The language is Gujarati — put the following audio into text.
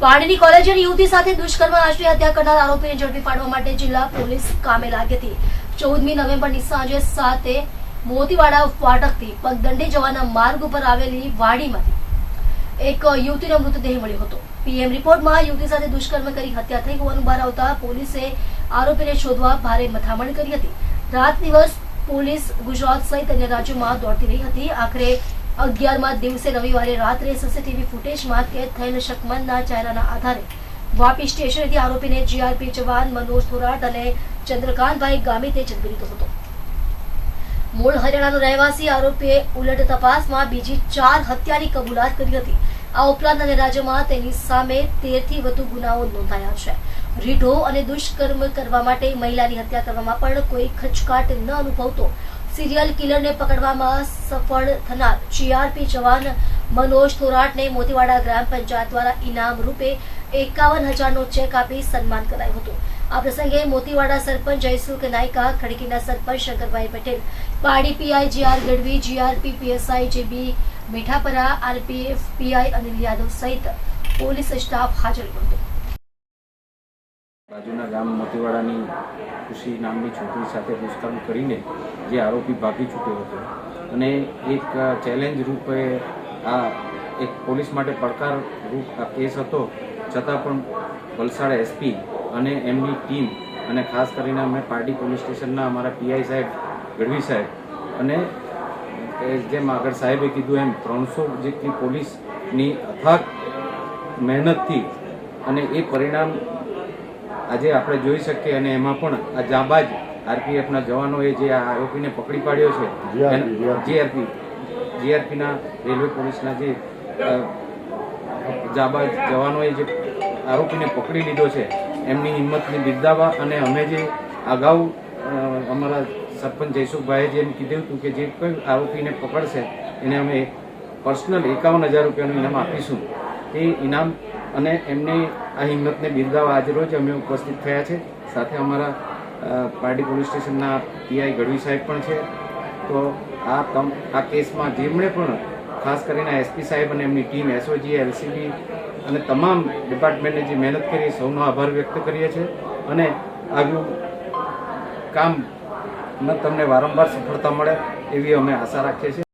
પાણીની કોલેજની યુવતી સાથે દુષ્કર્મ આશ્રય હત્યા કરનાર આરોપીને ઝડપી પાડવા માટે જિલ્લા પોલીસ કામે લાગી હતી. ચૌદમી નવેમ્બરની સાંજે સાતે મોતીવાડા ફાટકથી પગદંડી જવાના માર્ગ ઉપર આવેલી વાડીમાંથી એક યુવતીનો મૃતદેહ મળ્યો હતો. પીએમ રિપોર્ટમાં યુવતી સાથે દુષ્કર્મ કરી હત્યા થઈ હોવાનું બહાર આવતા પોલીસે આરોપીને શોધવા ભારે મથામણ કરી હતી. રાત દિવસ પોલીસ ગુજરાત સહિત અન્ય રાજ્યોમાં દોડતી રહી હતી. આખરે અગિયારમાં દિવસે રવિવારે રાત્રે સીસીટીવી ફૂટેજમાં કેદ થયેલ શકમનના ચહેરાના આધારે. વાપી સ્ટેશનેથી આરોપીને જીઆરપી જવાન મનોજ થોરાટ અને ચંદ્રકાંતભાઈ ગામિતે ઝડપી લીધો હતો. મૂળ હરિયાણાનો રહેવાસી આરોપીએ ઉલટ તપાસમાં બીજી ચાર હત્યાની કબૂલાત કરી હતી. આ ઉપરાંત અને રાજ્યમાં તેની સામે તેરથી વધુ ગુનાઓ નોંધાયા છે. રીઢો અને દુષ્કર્મ કરવા માટે મહિલાની હત્યા કરવામાં પણ કોઈ ખચકાટ ન અનુભવતો સિરિયલ કિલરને પકડવામાં સફળ થનાર જીઆરપી જવાન મનોજ થોરાટને મોતીવાડા ગ્રામ પંચાયત દ્વારા ઇનામ રૂપે એકાવન હજારનો ચેક આપી સન્માન કરાયું હતું. આ પ્રસંગે મોતીવાડા સરપંચ જયસુખ નાયકા, ખડકીના સરપંચ શંકરભાઈ પટેલ પાડી PI G R Gadhvi, GRP PSI J B Mithapara, RPF PI Anil Yadav સહિત પોલીસ સ્ટાફ હાજર હતો. બાજુના ગામ મોતીવાડાની ખુશી નામની છોકરી સાથે દુષ્કર્મ કરીને જે આરોપી ભાગી છૂટ્યો હતો. અને એક ચેલેન્જ રૂપે આ એક પોલીસ માટે પડકાર રૂપ આ કેસ હતો. છતાં પણ વલસાડ એસપી અને એમની ટીમ અને ખાસ કરીને અમે પાર્ટી પોલીસ સ્ટેશનના અમારા પીઆઈ સાહેબ, ગઢવી સાહેબ અને જેમ આગળ સાહેબે કીધું એમ, ત્રણસો જેટલી પોલીસની અથાગ મહેનતથી અને એ પરિણામ આજે આપણે જોઈ શકીએ અને એમાં પણ આ જાબાજ આરપીએફના જવાનોએ જે આ આરોપીને પકડી પાડ્યો છે જીઆરપી જીઆરપીના રેલવે પોલીસના જે જાબાજ જવાનોએ જે આરોપીને પકડી લીધો છે એમની હિંમતને બિરદાવવા અને અમે જે અગાઉ અમારા સરપંચ જયસુખભાઈએ જેમ કીધું હતું કે જે કોઈ આરોપીને પકડશે એને અમે પર્સનલ એકાવન હજાર રૂપિયાનું ઇનામ આપીશું. તે ઇનામ અને એમની આ હિંમતને બિરદાવવા આજરોજ અમે ઉપસ્થિત થયા છે. સાથે અમારા પાર્ટી પોલીસ સ્ટેશનના પીઆઈ ગઢવી સાહેબ પણ છે. તો આ તમ, આ કેસમાં જેમણે પણ ખાસ કરીને એસપી સાહેબ અને એમની ટીમ એસઓજી એલસીબી અને તમામ ડિપાર્ટમેન્ટને જે મહેનત કરી, સૌનો આભાર વ્યક્ત કરીએ છીએ. અને આવ્યું કામ તમને વારંવાર સફળતા મળે એવી અમે આશા રાખીએ છીએ.